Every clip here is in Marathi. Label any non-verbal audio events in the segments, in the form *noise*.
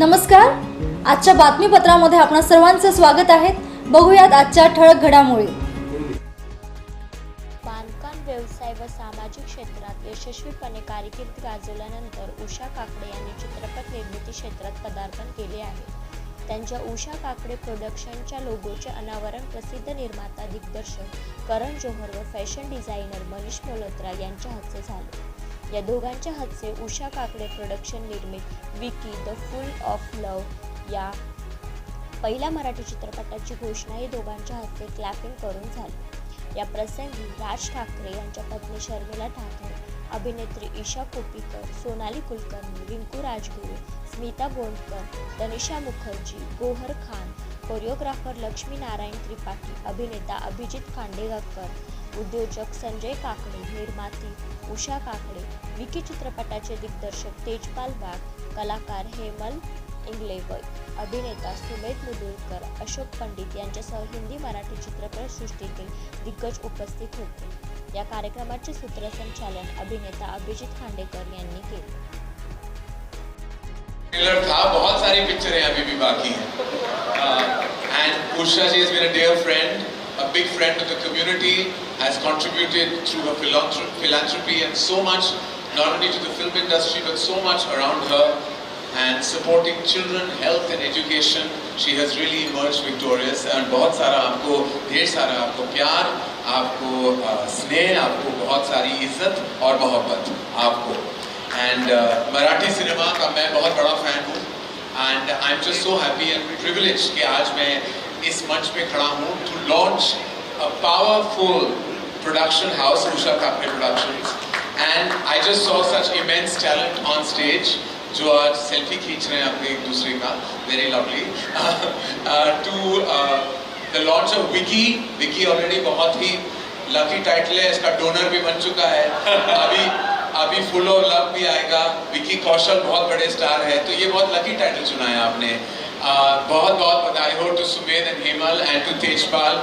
नमस्कार. आजच्या बातमीपत्रामध्ये आपणा सर्वांचं स्वागत आहे. बघूयात आजच्या ठळक घडामोडी. बांधकाम व्यवसाय व सामाजिक क्षेत्रात यशस्वीपणे कारकीर्द गाजवल्यानंतर उषा काकडे यांनी चित्रपट निर्मिती क्षेत्रात पदार्पण केले आहे. त्यांच्या उषा काकडे प्रोडक्शनच्या लोगोचे अनावरण प्रसिद्ध निर्माता दिग्दर्शक करण जोहर व फॅशन डिझायनर मनीष मल्होत्रा यांच्या हस्ते झाले. या दोघांच्या हस्ते उषा काकडे प्रोडक्शन निर्मित Vicky the full of love या पहिल्या मराठी चित्रपटाची घोषणा ही दोघांच्या हस्ते क्लॅपिंग करून झाली. या प्रसंगी राज ठाकरे यांच्या पत्नी शर्मिला ठाकरे अभिनेत्री ईशा कोपीकर सोनाली कुलकर्णी रिंकू राजगुरू स्मिता गोंडकर तनिषा मुखर्जी गोहर खान कोरिओग्राफर लक्ष्मी नारायण त्रिपाठी अभिनेता अभिजित खांडेकरकर उद्योजक संजय काकडे निर्माती उषा काकडे विकी चित्रपटाचे दिग्दर्शक तेजपाल वाघ कलाकार हेमल इंगलेवर अभिनेता सुमेध मुदुलकर अशोक पंडित यांच्यासह हिंदी मराठी चित्रपटसृष्टीतील दिग्गज उपस्थित होते. या कार्यक्रमाचे सूत्रसंचालन अभिनेता अभिजित खांडेकर यांनी केले. था बहुत सारी पिक्चरें अभी भी बाकी हैं। uh, and Usha ji is मेरा dear friend a big friend friend the community has contributed through her philanthrop- philanthropy and so much not only to the film industry but so much around her and supporting children health and education she has really emerged victorious and बहुत सारा आपको ढेर सारा आपको प्यार आपको अ, स्नेह आपको बहुत सारी इज्जत और मोहब्बत आपको एंड मराठी सिनेमा का मैं बहुत बड़ा फैन हूँ and I am just so happy and privilege कि आज मैं इस मंच पे खड़ा हूँ to launch a powerful production house Usha Kakade productions and I just saw such immense talent on stage जो आज सेल्फी खींच रहे हैं अपने एक दूसरे का very lovely to the launch of Vicky Vicky already बहुत ही लकी टाइटल है इसका डोनर भी बन चुका है. *laughs* अभी अभी फुल ऑफ़ लव भी आएगा. विकी कौशल बहुत बड़े स्टार है तो ये बहुत लकी टाइटल चुना है आपने. Uh, बहुत बहुत बधाई हो to Sumedh and Hemal and to Tejpal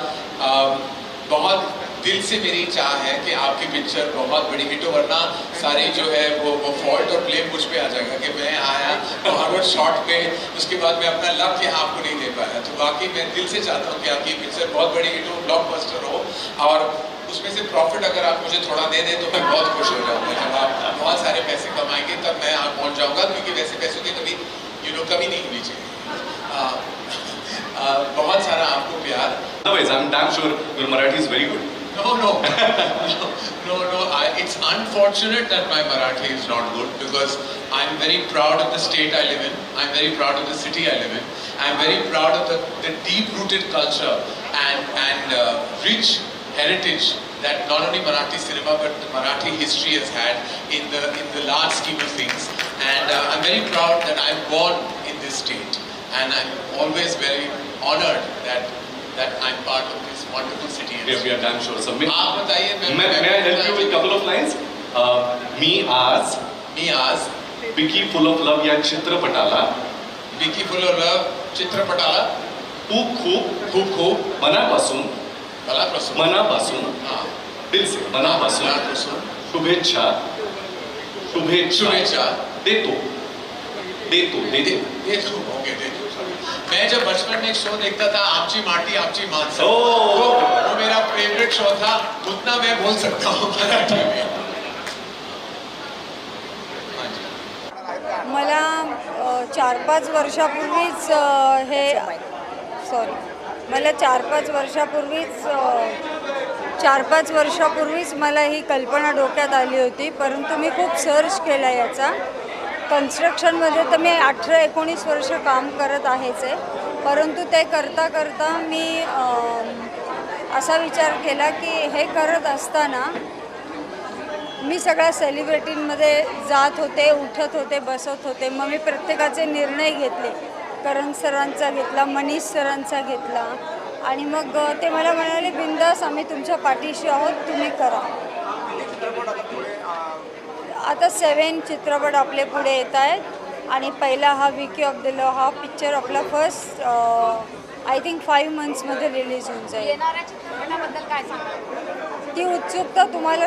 बहुत दिल से मेरी चाह है कि आपकी पिक्चर बहुत बड़ी हिट हो वरना सारी जो है वो वो फॉल्ट और ब्लेम मुझ पे आ जाएगा कि मैं आया फॉरवर्ड शॉट पे उसके बाद मैं अपना लव यहाँ आपको नहीं दे पाया। तो बाकी मैं दिल से चाहता हूँ कि आपकी पिक्चर बहुत बड़ी हिट हो ब्लॉकबस्टर हो और उसमें से प्रॉफिट अगर आप मुझे थोड़ा दे दें तो मैं बहुत खुश हो जाऊँगा। जब आप बहुत सारे पैसे कमाएँगे तब मैं आप पहुँच जाऊँगा क्योंकि वैसे पैसों की कभी यू नो कमी नहीं होनी चाहिए। बहुत सारा आपको प्यार। Otherwise, I'm damn sure your Marathi is very good. No, no, *laughs* no, no, no. I, it's unfortunate that my Marathi is not good because I'm very proud of the state I live in. I'm very proud of the city I live in. I'm very proud of the, the deep-rooted culture and and uh, rich heritage that not only Marathi cinema but Marathi history has had in the in the large scheme of things. And uh, I'm very proud that I'm born in this state, and I'm always very honored that that I'm part of this wonderful city. we, we are done sure. So, may, आप बताइए मैं may, may I help you with couple of lines? Uh, me as me as Vicky full of love या चित्र पटाला Vicky full of love चित्र पटाला खूप खूप खूप खूप मनापासून मनापासून मनापासून दिल से मनापासून शुभेच्छा शुभेच्छा शुभेच्छा देतो देतो देतो देतो ओके देतो मैं जब बचपन में एक शो देखता था आमची माटी आमची माणसं ओ। वो वो मेरा फेवरेट शो था उतना मैं बोल सकता हूँ मराठी में। मला चार पाच वर्षापूर्वीच हे सॉरी मला चार पाच वर्षापूर्वीच चार पाच वर्षापूर्वीच मला ही कल्पना डोक्यात आली होती परंतु मी खूप सर्च केला याचा. कन्स्ट्रक्शनमध्ये तर मी अठरा एकोणीस वर्ष काम करत आहेच. आहे परंतु ते करता करता मी असा विचार केला की हे करत असताना मी सगळ्या सेलिब्रिटींमध्ये जात होते उठत होते बसत होते. मग मी प्रत्येकाचे निर्णय घेतले. करण सरांचा घेतला मनीष सरांचा घेतला. आणि मग ते मला म्हणाले बिंदास आम्ही तुमच्या पाठीशी आहोत तुम्ही करा. आता सेवन चित्रपट आपले पुढे येत आहेत. आणि पहिला हा विकी ऑफ द लॉ हा पिक्चर आपला फर्स्ट आय थिंक फाईव्ह मंथ्समध्ये रिलीज होऊन जाईल. येणाऱ्या चित्रपटाबद्दल काय सांगा ती उत्सुकता तुम्हाला